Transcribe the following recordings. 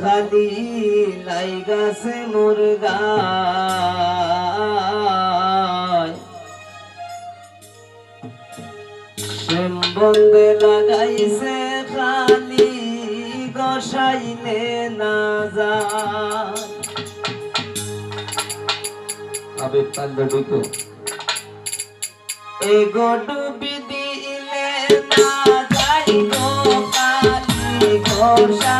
খালি লাই গাছে মোর গাম বন্দে লাগাইছে খালি গসাইলে না যা আবেগ কান্দ ঢুকো এগো ডুবি দিলে না যাই গো কালি গসাই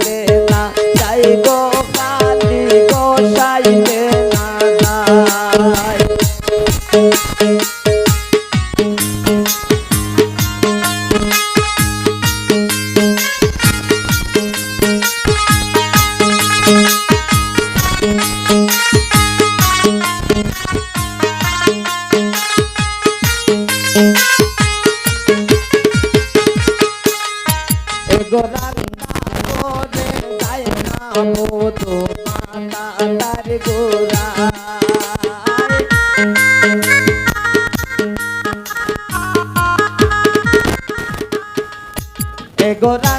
মধু মাতার গোরা গোরা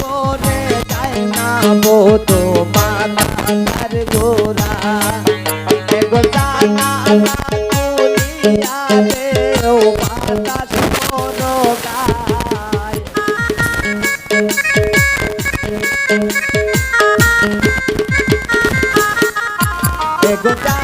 গোরে যায় না মধু মাতার গোরা গোরা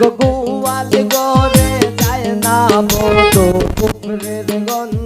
গোয়াল গরে যায় না মতো পুকুরের গন্ধ।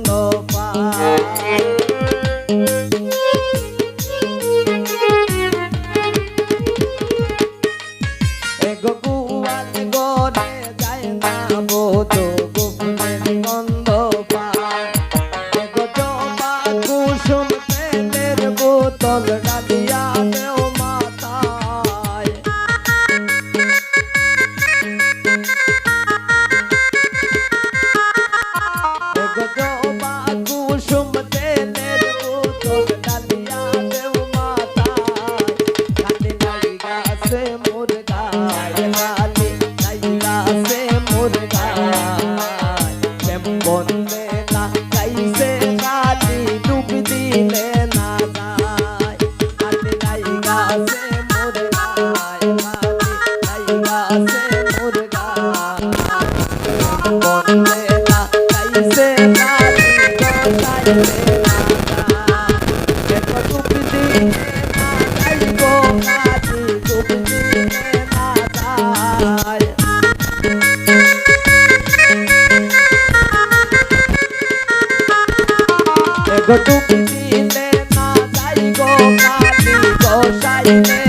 go to Pindile na dai go ka go sai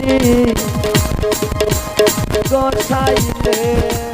খালি গোছাইলে